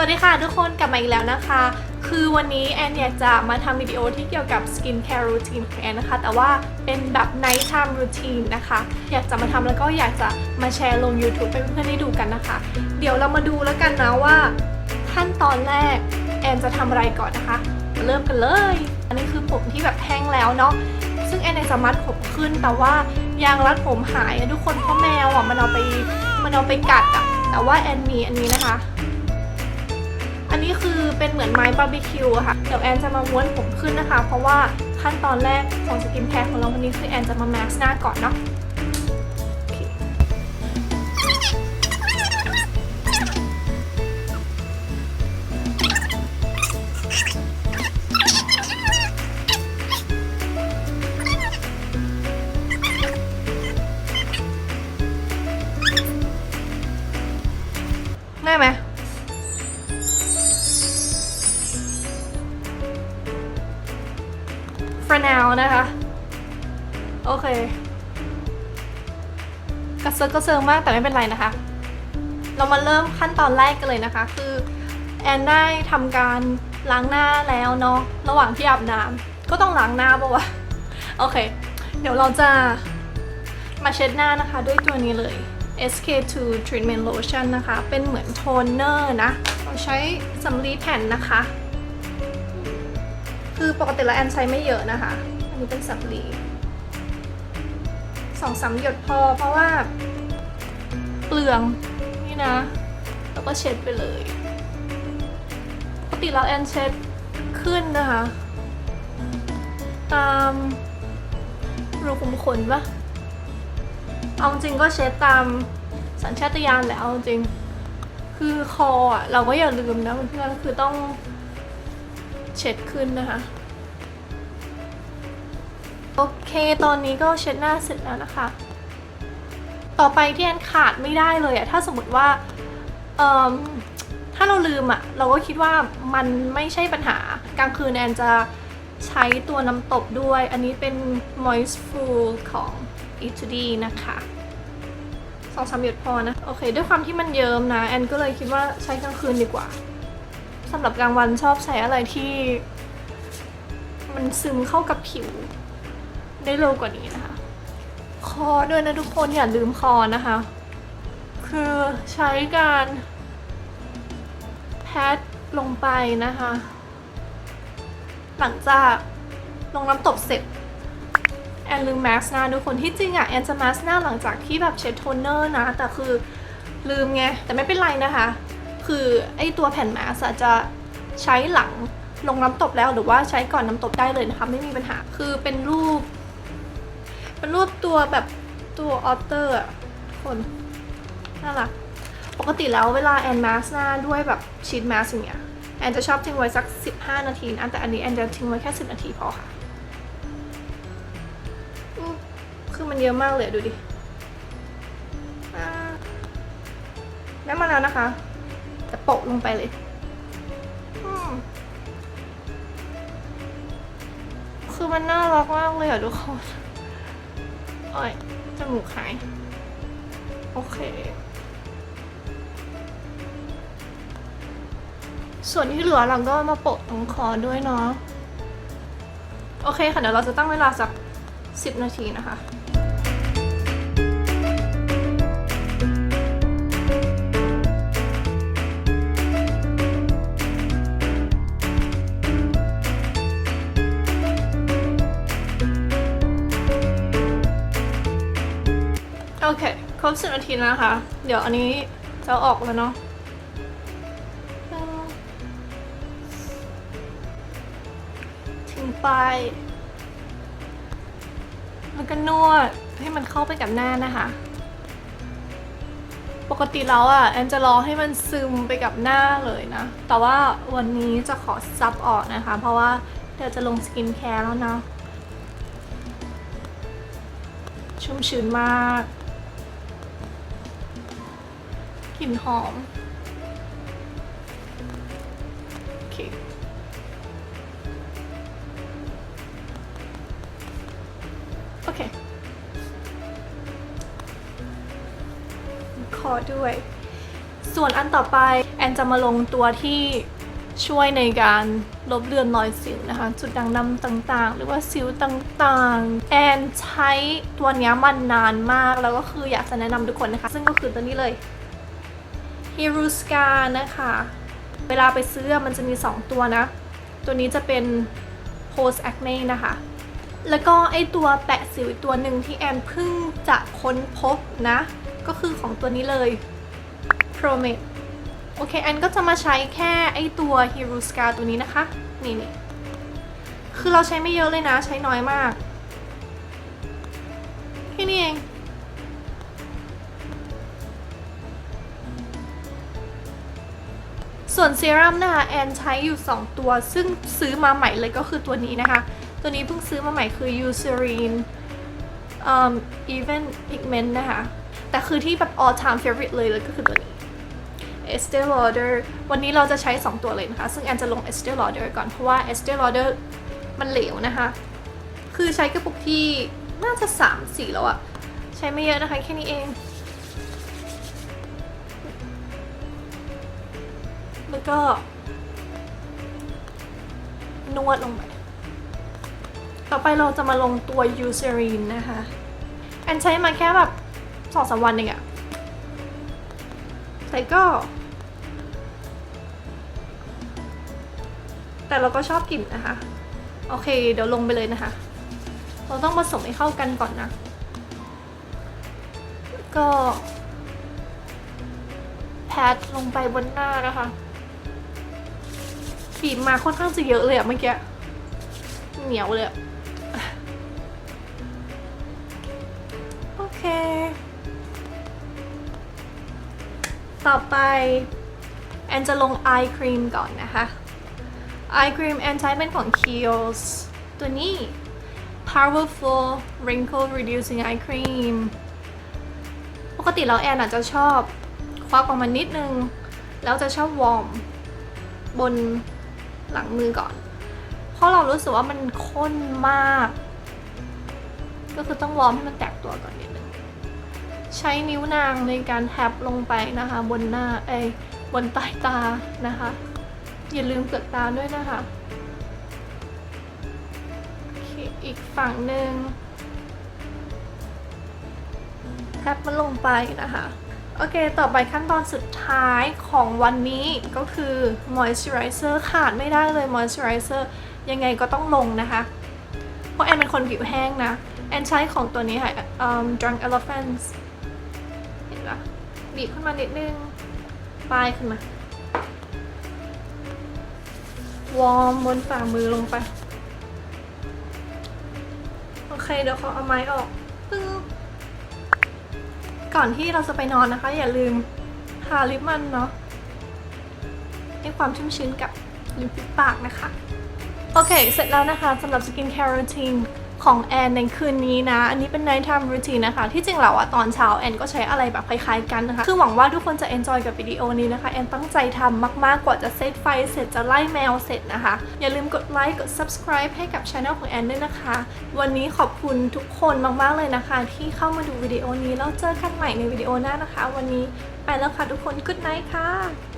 วัสดีค่ะทุกคนกลับมาอีกแล้วนะคะ คือวันนี้แอนอยากจะมาทำวิดีโอที่เกี่ยวกับ skin care routine ของแอนนะคะ แต่ว่าเป็นแบบ night time routine นะคะ อยากจะมาทำแล้วก็อยากจะมาแชร์ลง YouTube ให้เพื่อนๆได้ดูกันนะคะ เดี๋ยวเรามาดูแล้วกันนะว่า ขั้นตอนแรกแอนจะทำอะไรก่อนนะคะ เริ่มกันเลย อันนี้คือผมที่แบบแห้งแล้วเนาะซึ่งแอนอยากจะมัดผมขึ้นแต่ว่ายางรัดผมหายอะทุกคนเพราะแมวอะมันเอาไปมันเอาไปกัดอะแต่ว่าแอนมีอันนี้นะคะ คือเป็นเหมือนไม้บาร์บีคิวอะค่ะ เดี๋ยวแอนจะมาม้วนผมขึ้นนะคะ เพราะว่าขั้นตอนแรกของสกินแคร์ของเราวันนี้คือแอนจะมาแมสหน้าก่อนเนาะ for now นะคะ โอเค กระเซิร์กระเซิงมากแต่ไม่เป็นไรนะคะ เรามาเริ่มขั้นตอนแรกกันเลยนะคะ คือแอนได้ทำการล้างหน้าแล้วเนาะระหว่างที่อาบน้ำก็ต้องล้างหน้าปะวะโอเค เดี๋ยวเราจะมาเช็ดหน้านะคะด้วยตัวนี้เลย SK2 Treatment Lotion นะคะ เป็นเหมือนโทนเนอร์นะ เราใช้สำลีแผ่นนะคะ คือปกติแล้วแอนใช้ไม่เยอะนะคะ อันนี้เป็นสำลีสองสามหยดพอเพราะว่า เปลืองนี่นะ แล้วก็เช็ดไปเลยปกติแล้วแอนเช็ดขึ้นนะคะ ตามรูขุมขนปะเอาจริงก็เช็ดตามสัญชาตญาณแหละเอาจริง คือคออะเราก็อย่าลืมนะเพื่อนคือต้อง เช็ดขึ้นนะคะ โอเค ตอนนี้ก็เช็ดหน้าเสร็จแล้วนะคะ ต่อไปที่แอนขาดไม่ได้เลยอะถ้าสมมติว่าเอิ่มถ้าเราลืมอะเราก็คิดว่ามันไม่ใช่ปัญหากลางคืนแอนจะใช้ตัวน้ำตบด้วย อันนี้เป็น Moistful ของ e t u d นะคะสองสามหยดพอนะ โอเค ด้วยความที่มันเยิ้มนะ แอนก็เลยคิดว่าใช้กลางคืนดีกว่า สำหรับกลางวันชอบใช้อะไรที่ มันซึมเข้ากับผิว ได้เร็วกว่านี้นะคะ คอด้วยนะทุกคนอย่าลืมคอนะคะ คือใช้การแพทลงไปนะคะ หลังจากลงน้ำตบเสร็จแอนลืมแมสหน้าทุกคนที่จริงอะแอนจะแมสหน้าหลังจากที่แบบเช็ดโทนเนอร์นะ แต่คือลืมไง แต่ไม่เป็นไรนะคะ คือไอตัวแผ่นแมสอะจะใช้หลังลงน้ำตบแล้วหรือว่าใช้ก่อนน้ำตบได้เลยนะคะ ไม่มีปัญหาคือเป็นรูป เป็นรูปตัวแบบตัวออเตอร์อะคนน่ารักปกติแล้วเวลาแอนมาสหน้าด้วยแบบชีทมาสอย่างเงี้ยแอนจะชอบทิ้งไว้สัก 15 นาทีนะแต่อันนี้แอนจะทิ้งไว้แค่ 10 นาทีพอค่ะอืมคือมันเยอะมากเลยดูดิอ่าได้มาแล้วนะคะ จะโปะลงไปเลยอืมคือมันน่ารักมากเลยอะทุกคนโอ้ยจมูกหาย โอเค ส่วนที่เหลือเราก็มาโปะตรงคอด้วยเนาะ โอเคค่ะ เดี๋ยวเราจะตั้งเวลาสัก 10 นาทีนะคะ โอเค ครบ10นาทีแล้วนะคะ เดี๋ยวอันนี้จะออกแล้วเนาะทิ้งไปแล้วก็นวดให้มันเข้าไปกับหน้านะคะ ปกติแล้วอะแอนจะรอให้มันซึมไปกับหน้าเลยนะ แต่ว่าวันนี้จะขอซับออกนะคะ เพราะว่าเดี๋ยวจะลงสกินแคร์แล้วเนาะชุ่มชื้นมาก กลิ่นหอม โอเค โอเคขอด้วย ส่วนอันต่อไป แอนจะมาลงตัวที่ช่วยในการลบเลือนรอยสิวนะคะ จุดด่างดำต่างๆ หรือว่าสิวต่างๆ แอนใช้ตัวนี้มันนานมากแล้วก็คืออยากจะแนะนำทุกคนนะคะ ซึ่งก็คือตัวนี้เลย ฮิรุสกานะคะ เวลาไปซื้อมันจะมี 2 ตัวนะ ตัวนี้จะเป็น post acne นะคะ แล้วก็ไอตัวแปะสิวอีกตัวหนึ่งที่แอนเพิ่งจะค้นพบนะ ก็คือของตัวนี้เลย Promate โอเคแอนก็จะมาใช้แค่ไอตัว h i r u s c a ตัวนี้นะคะ นี่นี่คือเราใช้ไม่เยอะเลยนะ ใช้น้อยมาก แค่นี้เอง ส่วนเซรั่มนะคะแอนใช้อยู่ 2 ตัว ซึ่งซื้อมาใหม่เลยก็คือตัวนี้นะคะ ตัวนี้เพิ่งซื้อมาใหม่คือ Eucerin um, Even Pigment นะคะ แต่คือที่แบบ all time favorite เลยเลยก็คือตัวนี้ Estee Lauder วันนี้เราจะใช้ 2 ตัวเลยนะคะ ซึ่งแอนจะลง Estee Lauder ก่อนเพราะว่า Estee Lauder มันเหลวนะคะ คือใช้กระปุกที่น่าจะ 3 4 แล้วอะใช้ไม่เยอะนะคะแค่นี้เอง ก็ นวดลงไป ต่อไปเราจะมาลงตัว Eucerin นะคะแอนใช้มาแค่แบบสองสามวันเองอะแต่ก็ แต่เราก็ชอบกลิ่นนะคะ โอเค เดี๋ยวลงไปเลยนะคะ เราต้องผสมให้เข้ากันก่อนนะ ก็แพทลงไปบนหน้านะคะ บีบมาค่อนข้างจะเยอะเลยอะเมื่อกี้เหนียวเลยโอเค ต่อไปแอนจะลง eye cream ก่อนนะคะ eye cream แอนใช้เป็นของ Kiehl's ตัวนี้ powerful wrinkle reducing eye cream ปกติแล้วแอนอาจจะชอบควักออกมานิดนึง แล้วจะชอบวอร์มบน หลังมือก่อน เพราะเรารู้สึกว่ามันข้นมาก ก็คือต้องวอร์มให้มันแตกตัวก่อนนิดนึงใช้นิ้วนางในการแท็บลงไปนะคะ บนหน้าเอ้บนใต้ตานะคะ อย่าลืมเปลือกตาด้วยนะคะอีกฝั่งหนึ่งแท็บมันลงไปนะคะ โอเค ต่อไปขั้นตอนสุดท้ายของวันนี้ก็คือ moisturizer ขาดไม่ได้เลย moisturizer ยังไงก็ต้องลงนะคะ เพราะแอนเป็นคนผิวแห้งนะ แอนใช้ของตัวนี้ค่ะ um, Drunk Elephants เห็นปะบีบขึ้นมานิดนึงป้ายขึ้นมา วอร์มบนฝ่ามือลงไป โอเค เดี๋ยวขอเอาไม้ออก ก่อนที่เราจะไปนอนนะคะ อย่าลืมทาลิปมันเนาะให้ความชุ่มชื้นกับริมฝีปากนะคะ โอเค เสร็จแล้วนะคะสำหรับสกินแคร์รูทีน ของแอนในคืนนี้นะ อันนี้เป็น night time routine นะคะ ที่จริงแล้วอะตอนเช้าแอนก็ใช้อะไรแบบคล้ายๆกันนะคะ คือหวังว่าทุกคนจะ enjoy กับวิดีโอนี้นะคะ แอนตั้งใจทำมากๆ กว่าจะเซตไฟเสร็จจะไล่แมวเสร็จนะคะ อย่าลืมกดไลค์กด subscribe ให้กับช anel ของแอนด้วยนะคะ วันนี้ขอบคุณทุกคนมากๆเลยนะคะ ที่เข้ามาดูวิดีโอนี้แล้วเจอกันใหม่ในวิดีโอหน้านะคะ วันนี้ไปแล้วค่ะทุกคน good night ค่ะ